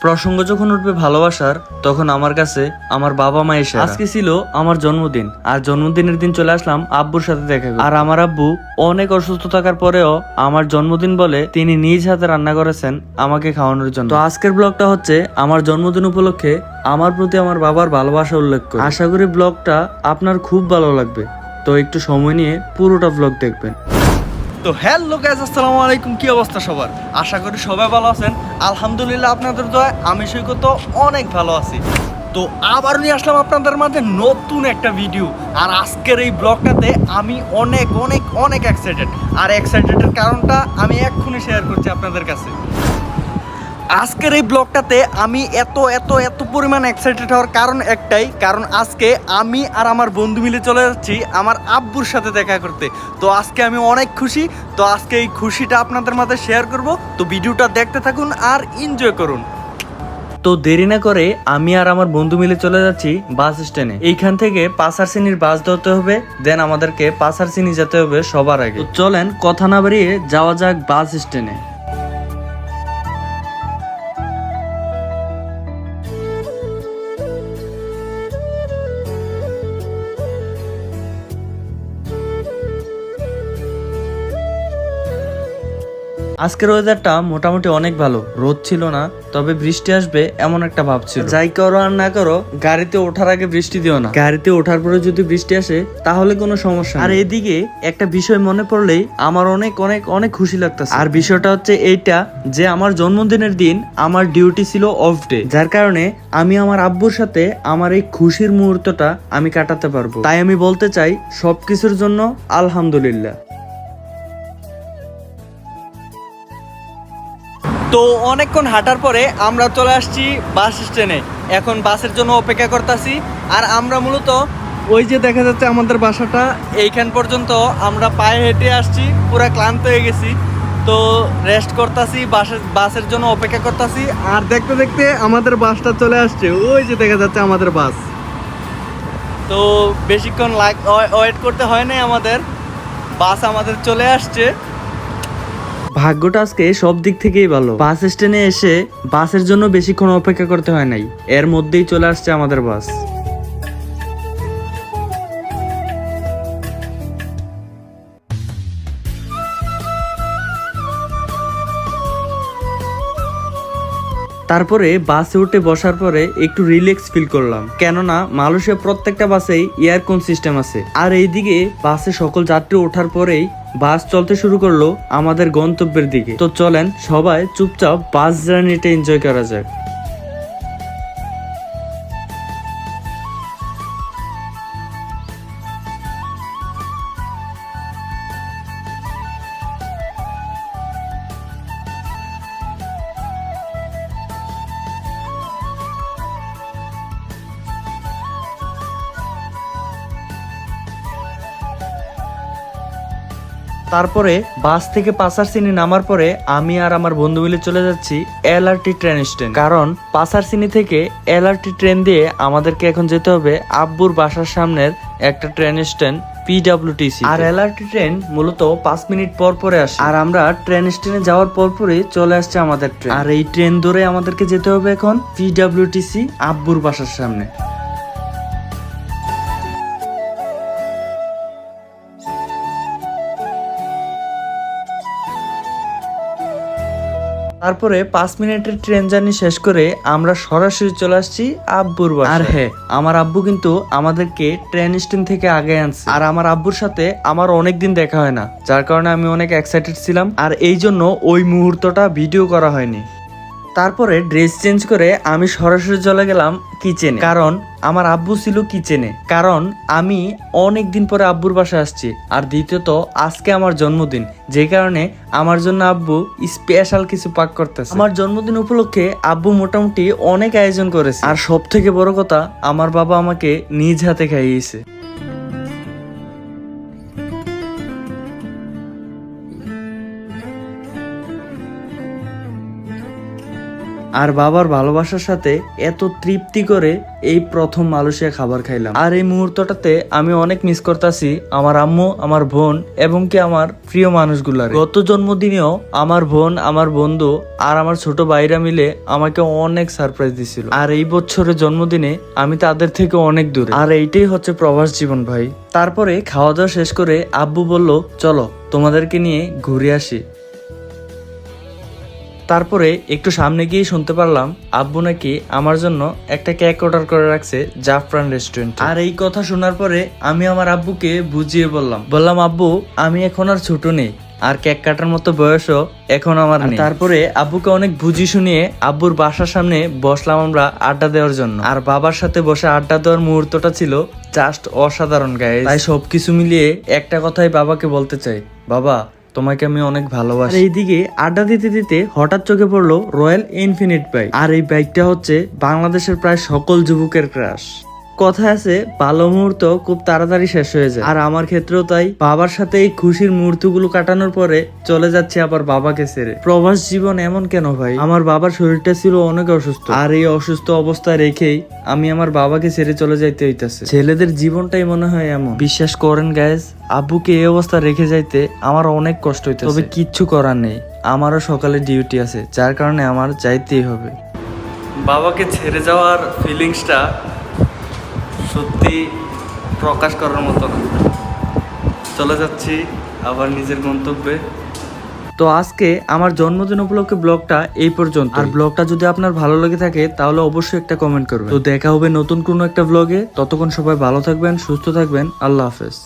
প্রসঙ্গ যখন উঠবে ভালোবাসার তখন আমার কাছে আমার বাবা মা এসে আজকে ছিল আমার জন্মদিন আর জন্মদিনের দিন চলে আসলাম আব্বুর সাথে দেখা আর আমার আব্বু অনেক অসুস্থ থাকার পরেও আমার জন্মদিন বলে তিনি নিজ হাতে রান্না করেছেন আমাকে খাওয়ানোর জন্য। তো আজকের ব্লগটা হচ্ছে আমার জন্মদিন উপলক্ষে আমার প্রতি আমার বাবার ভালোবাসা উল্লেখ করে। আশা করি ব্লগটা আপনার খুব ভালো লাগবে। তো একটু সময় নিয়ে পুরোটা ব্লগ দেখবেন। তো হ্যালো গাইজ আসসালামু আলাইকুম, কি অবস্থা সবার? আশা করি সবাই ভালো আছেন। আলহামদুলিল্লাহ আপনাদের দয়া আমি সৈকত অনেক ভালো আছি। তো আবার নিয়ে আসলাম আপনাদের মাঝে নতুন একটা ভিডিও আর আজকের এই ব্লগটাতে আমি অনেক অনেক অনেক এক্সাইটেড আর এক্সাইটেডের কারণটা আমি এক্ষুনি শেয়ার করছি আপনাদের কাছে। আজকের এই ব্লগটাতে আমি এত এত এত পরিমাণ এক্সাইটেড হওয়ার কারণ একটাই, কারণ আজকে আমি আর আমার বন্ধু মিলে চলে যাচ্ছি আমার আব্বুর সাথে দেখা করতে। তো আজকে আমি অনেক খুশি, তো আজকে এই খুশিটা আপনাদের মাঝে শেয়ার করব। তো ভিডিওটা দেখতে থাকুন আর এনজয় করুন। তো দেরি না করে আমি আর আমার বন্ধু মিলে চলে যাচ্ছি বাস স্ট্যান্ডে। এইখান থেকে পাসার শ্রেণির বাস ধরতে হবে দেন আমাদেরকে পাসার শ্রেণি যেতে হবে সবার আগে। চলেন, কথা না বাড়িয়ে যাওয়া যাক বাস স্ট্যান্ডে। আজকের ওয়েদারটা মোটামুটি অনেক ভালো। রোদ ছিল না, তবে বৃষ্টি আসবে এমন একটা ভাব ছিল। যাই করো আর না করো, গাড়িতে ওঠার আগে বৃষ্টি দিও না। গাড়িতে ওঠার পরে যদি বৃষ্টি আসে, তাহলে কোনো সমস্যা আর এদিকে একটা বিষয় মনে পড়লেই আমার অনেক অনেক অনেক খুশি লাগতেছে। আর বিষয়টা হচ্ছে এইটা যে আমার জন্মদিনের দিন আমার ডিউটি ছিল অফ ডে যার কারণে আমি আমার আব্বুর সাথে আমার এই খুশির মুহূর্তটা আমি কাটাতে পারব। তাই আমি বলতে চাই, সবকিছুর জন্য আলহামদুলিল্লাহ। তো অনেকক্ষণ হাঁটার পরে আমরা চলে আসছি বাস স্ট্যান্ডে। এখন বাসের জন্য অপেক্ষা করতেছি। আর আমরা মূলত ওই যে দেখা যাচ্ছে আমাদের বাসাটা, এইখান পর্যন্ত আমরা পায়ে হেঁটে আসছি, পুরা ক্লান্ত হয়ে গেছি। তো রেস্ট করতেছি বাসের বাসের জন্য অপেক্ষা করতেছি। আর দেখতে দেখতে আমাদের বাসটা চলে আসছে। ওই যে দেখা যাচ্ছে আমাদের বাস। তো বেশিক্ষণ লাগ ওয়েট করতে হয় নাই আমাদের। বাস আমাদের চলে আসছে। ভাগ্যটা আজকে সব দিক থেকেই ভালো। বাস স্ট্যান্ডে এসে বাসের জন্য বেশিক্ষণ অপেক্ষা করতে হয় নাই। এর মধ্যেই চলে আসছে আমাদের বাস। তারপরে বাসে উঠে বসার পরে একটু রিল্যাক্স ফিল করলাম। কেননা মালয়েশিয়া প্রত্যেকটা বাসেই এয়ারকন সিস্টেম আছে। আর এইদিকে বাসে সকল যাত্রী ওঠার পরেই বাস চলতে শুরু করল আমাদের গন্তব্যের দিকে। তো চলেন সবাই চুপচাপ বাস জার্নিটা এনজয় করা যাক। তারপরে বাস থেকে পাসার সিনি নামার পরে আমি আর আমার বন্ধু মিলে চলে যাচ্ছি এলআরটি ট্রেন স্ট্যান্ড। কারণ পাসার সিনি থেকে এলআরটি ট্রেন দিয়ে আমাদেরকে এখন যেতে হবে আব্বুর বাসার সামনের একটা ট্রেন স্ট্যান্ড পিডাব্লিউটিসি আর এলআরটি ট্রেন মূলত পাঁচ মিনিট পর পরে আসে। আর আমরা ট্রেন স্টেশনে যাওয়ার পর পরে চলে আসছে আমাদের ট্রেন। আর এই ট্রেন ধরে আমাদেরকে যেতে হবে এখন পিডাব্লিউটিসি আব্বুর বাসার সামনে। তারপরে পাঁচ মিনিটের ট্রেন জার্নি শেষ করে আমরা সরাসরি চলে আসছি আব্বুর বাসা আর হ্যাঁ আমার আব্বু কিন্তু আমাদেরকে ট্রেন স্টেশন থেকে আগে আনছে। আর আমার আব্বুর সাথে আমার অনেক দিন দেখা হয় না, যার কারণে আমি অনেক এক্সাইটেড ছিলাম। আর এই জন্য ওই মুহূর্তটা ভিডিও করা হয়নি। তারপরে ড্রেস চেঞ্জ করে আমি সরাসরি চলে গেলাম কিচেনে কারণ আমার আব্বু ছিল কিচেনে কারণ আমি অনেক দিন পরে আব্বুর বাসায় আসছি। আর দ্বিতীয়ত, আজকে আমার জন্মদিন। যে কারণে আমার জন্য আব্বু স্পেশাল কিছু পাক করতেছে। আমার জন্মদিন উপলক্ষে আব্বু মোটামুটি অনেক আয়োজন করেছে। আর সব থেকে বড় কথা, আমার বাবা আমাকে নিজ হাতে খাইয়েছে। আর বাবার ভালোবাসার সাথে এত তৃপ্তি করে এই প্রথম মালয়েশিয়া খাবার খাইলাম। আর এই মুহূর্তটাতে আমি অনেক মিস করতেছি আমার আম্মু, আমার বোন এবং কি আমার প্রিয় মানুষগুলার। গত জন্মদিনেও আমার বোন, আমার বন্ধু আর আমার ছোট ভাইরা মিলে আমাকে অনেক সারপ্রাইজ দিছিল। আর এই বছরের জন্মদিনে আমি তাদের থেকে অনেক দূরে। আর এইটাই হচ্ছে প্রবাস জীবন ভাই। তারপরে খাওয়া দাওয়া শেষ করে আব্বু বলল, চলো তোমাদেরকে নিয়ে ঘুরে আসি। তারপরে একটু সামনে গিয়ে শুনতে পারলাম আব্বু নাকি আমার জন্য একটা কেক অর্ডার করে রাখছে জাফরান রেস্টুরেন্ট আর এই কথা শোনার পরে আমি আমার আব্বুকে বুঝিয়ে বললাম বললাম আব্বু আমি এখন আর ছোট নেই আর কেক কাটার মতো বয়সও এখন আমার নেই। তারপরে আব্বুকে অনেক বুঝি শুনিয়ে আব্বুর বাসার সামনে বসলাম আমরা আড্ডা দেওয়ার জন্য। আর বাবার সাথে বসে আড্ডা দেওয়ার মুহূর্তটা ছিল জাস্ট অসাধারণ গায়ে তাই সবকিছু মিলিয়ে একটা কথাই বাবাকে বলতে চাই। বাবা তোমাকে আমি অনেক ভালোবাসি। আর এইদিকে আড্ডা দিতে দিতে হঠাৎ চোখে পড়ল রয়্যাল ইনফিনিট বাইক আর এই বাইকটা হচ্ছে বাংলাদেশের প্রায় সকল যুবকের ক্রাশ কথা আছে, ভালো মুহূর্ত খুব তাড়াতাড়ি শেষ হয়ে যায়। আর আমার ক্ষেত্রেও তাই। বাবার সাথে এই খুশির মুহূর্তগুলো কাটানোর পরে চলে যাচ্ছে আবার বাবাকে ছেড়ে। প্রবাস জীবন এমন কেন ভাই? আমার বাবার শরীরটা ছিল অনেক অসুস্থ। আর এই অসুস্থ অবস্থায় রেখেই আমি আমার বাবাকে ছেড়ে চলে যাইতে হইতাছে। ছেলেদের জীবনটাই মনে হয় এমন। বিশ্বাস করেন গ্যাস আব্বুকে এই অবস্থা রেখে যাইতে আমার অনেক কষ্ট হইতে তবে কিচ্ছু করার নেই। আমারও সকালে ডিউটি আছে। যার কারণে আমার যাইতেই হবে। বাবাকে ছেড়ে যাওয়ার ফিলিংসটা সত্যি প্রকাশ করার মতো না। চলে যাচ্ছি আবার নিজের গন্তব্যে। তো আজকে আমার জন্মদিন উপলক্ষে ব্লগটা এই পর্যন্ত আর ব্লগটা যদি আপনার ভালো লেগে থাকে তাহলে অবশ্যই একটা কমেন্ট করবেন। তো দেখা হবে নতুন কোনো একটা ব্লগে ততক্ষণ সবাই ভালো থাকবেন সুস্থ থাকবেন। আল্লাহ হাফেজ।